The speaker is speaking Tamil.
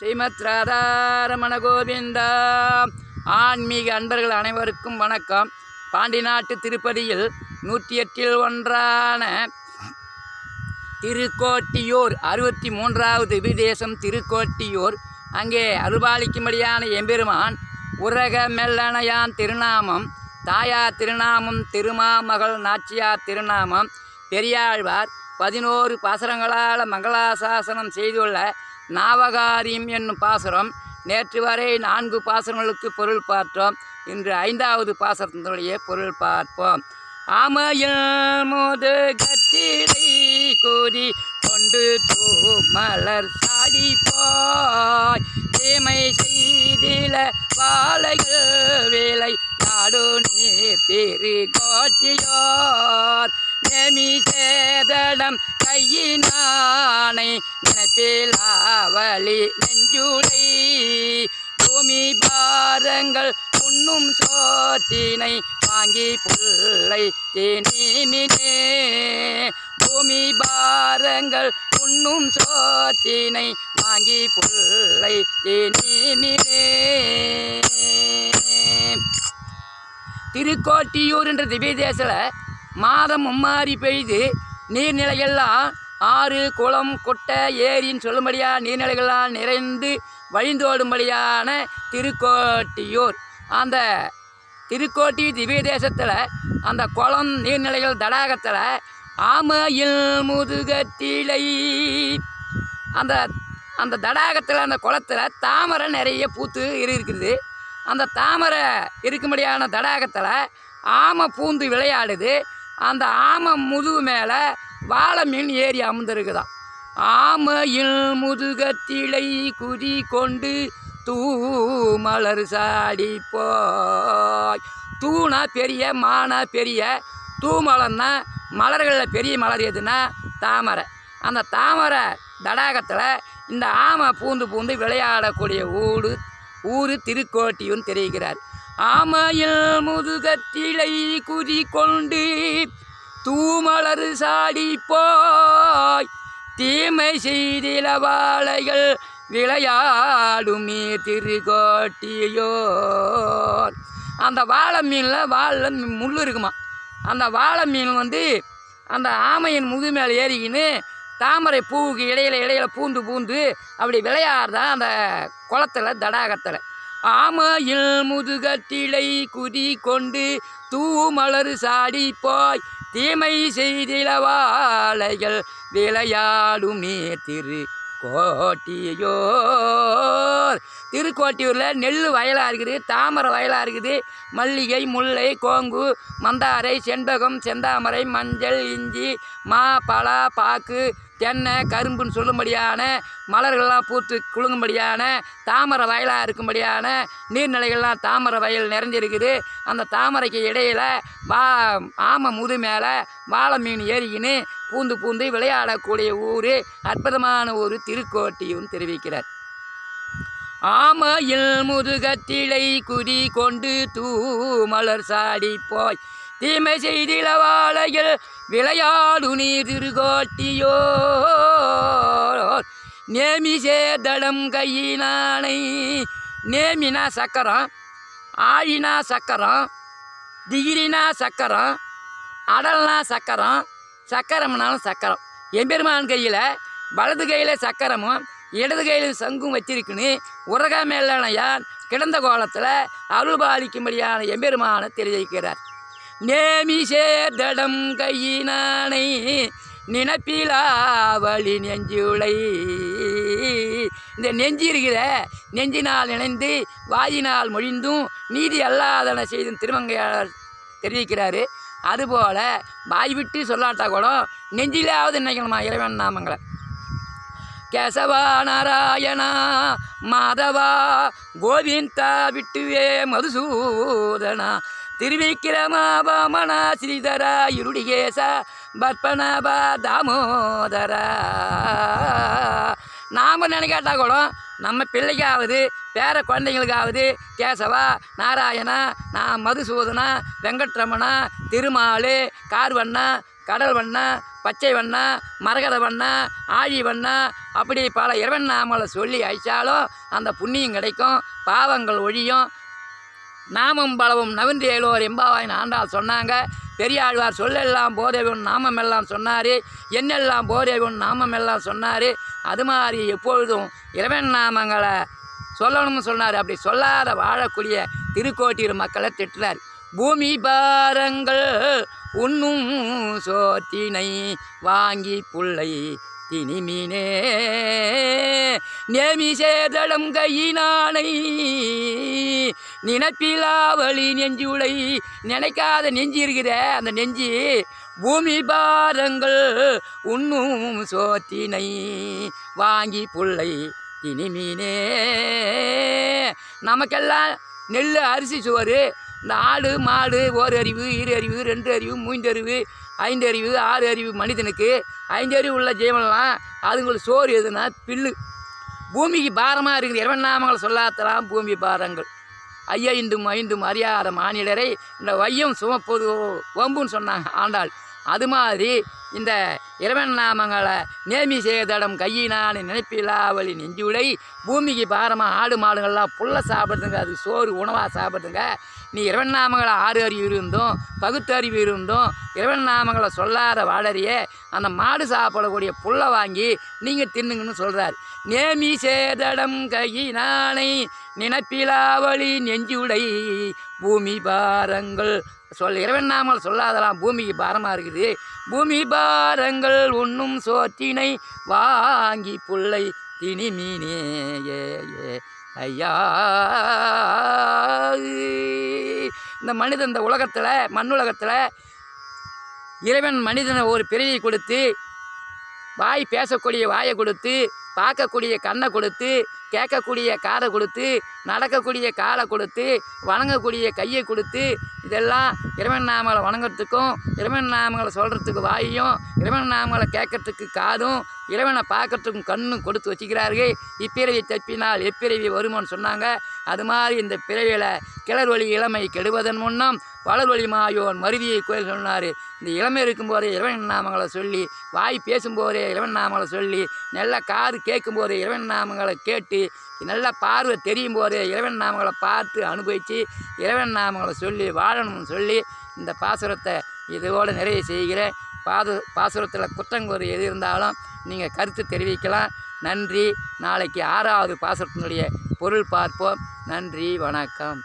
ஸ்ரீமத் ராதாரமண கோவிந்தா ஆன்மீக அன்பர்கள் அனைவருக்கும் வணக்கம். பாண்டி நாட்டு திருப்பதியில் நூற்றி எட்டில் ஒன்றான திருக்கோட்டியூர் அறுபத்தி மூன்றாவது விதேசம் திருக்கோட்டியூர். அங்கே அருபாலிக்கும்படியான எம்பெருமான் உரக மெல்லணையான் திருநாமம் தாயார் திருநாமம் திருமாமகள் நாச்சியார் திருநாமம் பெரியாழ்வார் பதினோரு பாசரங்களால் மங்களாசாசனம் செய்துள்ள நாவகாரியம் என்னும் பாசுரம். நேற்று வரை நான்கு பாசுரங்களுக்கு பொருள் பார்த்தோம். இன்று ஐந்தாவது பாசுரத்தினுடைய பொருள் பார்ப்போம். ஆமையில் மோது கத்திரை கூறி கொண்டு தூ மலர் சாடி போய் தீமை செய்தில வாழைகள் வேலை நாடு நீர் திரு கோச்சியோர். நேமி சேதடம் கையினானை நினைப்பிலாவலி நெஞ்சுளை. பூமி பாரங்கள் உண்ணும் சோத்தினை வாங்கி புல்லை தேனிமினே. பூமி பாரங்கள் உண்ணும் சோத்தினை வாங்கி புல்லை தேனிமினே. திருக்கோட்டியூர் என்ற திவ்ய திவ்யதேசில் மாதம் மும்மாறி பெய்து நீர்நிலைகள்லாம் ஆறு குளம் குட்டை ஏரின்னு சொல்லும்படியா நீர்நிலைகள்லாம் நிறைந்து வழிந்தோடும்படியான திருக்கோட்டியூர். அந்த திருக்கோட்டி திவ்ய தேசத்தில் அந்த குளம் நீர்நிலைகள் தடாகத்தில் ஆமையில் முதுகத்திலை அந்த அந்த தடாகத்தில் அந்த குளத்தில் தாமரை நிறைய பூத்து இருக்குது அந்த தாமரை இருக்கும்படியான தடாகத்தில் ஆமை பூந்து விளையாடுது. அந்த ஆமை முதுகு மேலே வாழை மீன் ஏறி அமர்ந்திருக்குதாம். ஆமையில் முதுகத்திலை குறி கொண்டு தூ மலர் சாடி போய். தூணா பெரிய மானா பெரிய தூமலன்னா மலர்களில் பெரிய மலர் எதுனா தாமரை. அந்த தாமரை தடாகத்தில் இந்த ஆமை பூந்து பூந்து விளையாடக்கூடிய ஊடு ஊர் திருக்கோட்டியும் தெரிவிக்கிறார் ஆமையில் முதுகத்திலை குதி கொண்டு தூமலர் சாடி போய் தீமை செய்தில வாழைகள் விளையாடும் திருக்கோட்டியோர் அந்த வாழை மீனில் வாழில் முள் இருக்குமா? அந்த வாழை மீன் வந்து அந்த ஆமையின் முது மேலே ஏறிக்கின்னு தாமரை பூவுக்கு இடையில இடையில பூந்து பூந்து அப்படி விளையாடுறதா அந்த குளத்தில் தடாகத்தில். ஆமையில் முதுகத்திலை குதி கொண்டு தூமலர் சாடி போய் தீமை செய்தில வாழைகள் விளையாடும் நீர் திரு கோட்டியோர் திருக்கோட்டியூரில் நெல் வயலாக இருக்குது தாமரை வயலாக இருக்குது. மல்லிகை முல்லை கோங்கு மந்தாரை செண்பகம் செந்தாமரை மஞ்சள் இஞ்சி மா பலா பாக்கு தென்னை கரும்புன்னு சொல்லும்படியான மலர்கள்லாம் பூத்து குலுங்கும்படியான தாமரை வயலாக இருக்கும்படியான நீர்நிலைகள்லாம் தாமரை வயல் நிறைஞ்சிருக்குது. அந்த தாமரைக்கு இடையில வா ஆமை முது மேலே வாழை மீன் ஏறிக்கின்னு பூந்து பூந்து விளையாடக்கூடிய ஊர் அற்புதமான ஒரு திருக்கோட்டியும் தெரிவிக்கிறார். ஆமையில் முதுகத்திலை குடி கொண்டு தூ மலர் சாடி போய் தீமை செய்தில வாழைகள் விளையாடு நீர் திருகோட்டியோ நேமி சேதடம் கையினானை நேமினா சக்கரம் ஆழினா சக்கரம் திகிரினா சக்கரம் அடல்னா சக்கரம் சக்கரம்னாலும் சக்கரம். எம்பெருமான் கையில் வலது கையில் சக்கரமும் இடது கையில் சங்கும் வச்சிருக்குன்னு உரக மேலனையான் கிடந்த கோலத்தில் அருள் பாலிக்கும்படியான எம்பெருமானை தெரிவிக்கிறார். நேமி சேதடம் கையினானை நினப்பிலாவளி நெஞ்சுளை. இந்த நெஞ்சு இருக்கிற நெஞ்சினால் நினைந்து வாயினால் மொழிந்தும் நீதி அல்லாதன செய்தும் திருமங்கையாளர் தெரிவிக்கிறாரு. அதுபோல் வாய் விட்டு சொல்லாட்டா கூட நெஞ்சிலாவது நினைக்கணுமா இறைவன் நாமங்களை? கேசவா நாராயணா மாதவா கோவிந்தா விட்டுவே மதுசூதனா திருவிக்கிரமாபமணா ஸ்ரீதரா இருடிகேச பத்மநாபா தாமோதரா. நாம் நினைக்காட்டா கூட நம்ம பிள்ளைக்காவது பேர குழந்தைங்களுக்காவது கேசவா நாராயணா நான் மதுசூதனா வெங்கட்ரமணா திருமாலு கார்வண்ணா கடல்வண்ணா பச்சை வண்ணா மரகத வண்ணா ஆழி வண்ணா அப்படி பல இறைவன் நாமலை சொல்லி அழிச்சாலும் அந்த புண்ணியம் கிடைக்கும் பாவங்கள் ஒழியும் நாமம் பலவும் நவின்று ஏழுவோர் எம்பாவாயின் ஆண்டாள் சொன்னாங்க. பெரியாழ்வார் சொல்லெல்லாம் போதேவன் நாமம் எல்லாம் சொன்னார். என்னெல்லாம் போதேவன் நாமம் எல்லாம் சொன்னார். அது மாதிரி எப்பொழுதும் இறைவன் நாமங்களை சொல்லணும்னு சொன்னார். அப்படி சொல்லாத வாழக்கூடிய திருக்கோட்டியூர் மக்களை திட்டுறார். பூமி பாரங்கள் உண்ணும் சோத்தினை வாங்கி புள்ளை திணிமீனே. நேமி சேதளம் கையினானை நினைப்பிலாவளி உலை நினைக்காத நெஞ்சு இருக்குதே அந்த நெஞ்சு பூமி பாரங்கள் உண்ணும் சோத்தினை வாங்கி புள்ளை திணிமீனே நமக்கெல்லாம் நெல் அரிசி சோறு இந்த ஆடு மாடு ஓர் அறிவு இரு அறிவு ரெண்டு அறிவு மூன்று அறிவு ஐந்து அறிவு ஆறு அறிவு மனிதனுக்கு ஐந்து அறிவு உள்ள ஜீவனெல்லாம் அதுங்களுக்கு சோறு எதுனா பில்லு. பூமிக்கு பாரமாக இருக்குது இறைவன் நாமங்களை சொல்லாத்தலாம் பூமி பாரங்கள் ஐயைந்தும் ஐந்தும் அறியாத மானிடரை இந்த வையம் சுமப்பது வம்புன்னு சொன்னாங்க ஆண்டாள். அது மாதிரி இந்த இறைவன் நாமங்களை நேமி செய்தடம் கையினான நினைப்பிலாவளி நெஞ்சுடை பூமிக்கு பாரமாக ஆடு மாடுகள்லாம் புல்ல சாப்பிடுதுங்க அது சோறு உணவாக சாப்பிடுதுங்க. நீ இறைவன் நாமங்களை ஆறு அறிவு இருந்தும் பகுத்தறிவு இருந்தும் இறைவன் நாமங்களை சொல்லாத வாழறியே அந்த மாடு சாப்பிடக்கூடிய புல்லை வாங்கி நீங்கள் தின்னுங்கன்னு சொல்கிறார் நேமி சேதடம் கையினானை நினைப்பிலாவளி நெஞ்சுடை பூமி பாரங்கள். சொல் இறைவன் நாமல் சொல்லாதலாம். பூமிக்கு பாரமாக இருக்குது. பூமி பாரங்கள் உண்ணும் சோற்றினை வாங்கி புள்ளை திணி மீனே ஏ ஐயா. இந்த மனிதன் இந்த உலகத்தில் மண்ணுலகத்தில் இறைவன் மனிதனை ஒரு பிறவியை கொடுத்து வாய் பேசக்கூடிய வாயை கொடுத்து பார்க்கக்கூடிய கண்ணை கொடுத்து கேட்கக்கூடிய காதை கொடுத்து நடக்கக்கூடிய காலை கொடுத்து வணங்கக்கூடிய கையை கொடுத்து இதெல்லாம் இறைவன் நாமங்களை வணங்குறதுக்கும் இறைவன் நாமங்களை சொல்கிறதுக்கு வாயும் இறைவன் நாமங்களை கேட்கறதுக்கு காதும் இறைவனை பார்க்கறதுக்கும் கண்ணும் கொடுத்து வச்சுக்கிறார்கள். இப்பிறவி தப்பினால் எப்பிறவி வருமோன்னு சொன்னாங்க. அது மாதிரி இந்த பிறவியில் கிளர் வழி இளமை கெடுவதன் முன்னம் வளர் வழி மாயோன் மருதியை கோயில் சொன்னார். இந்த இளமை இருக்கும்போதே இறைவன் நாமங்களை சொல்லி வாய் பேசும்போதே இறைவன் நாமங்களை சொல்லி நல்ல காது கேட்கும்போதே இறைவன் நாமங்களை கேட்டு நல்ல பார்வை தெரியும் போதே இறைவன் நாமங்களை பார்த்து அனுபவித்து இறைவன் நாமங்களை சொல்லி வாழணும்னு சொல்லி இந்த பாசுரத்தை இதோடு நிறைய செய்கிறேன் பாது பாசுரத்தில் குற்றங்குறை எது இருந்தாலும் நீங்கள் கருத்து தெரிவிக்கலாம். நன்றி. நாளைக்கு ஆறாவது பாசுரத்தினுடைய பொருள் பார்ப்போம். நன்றி. வணக்கம்.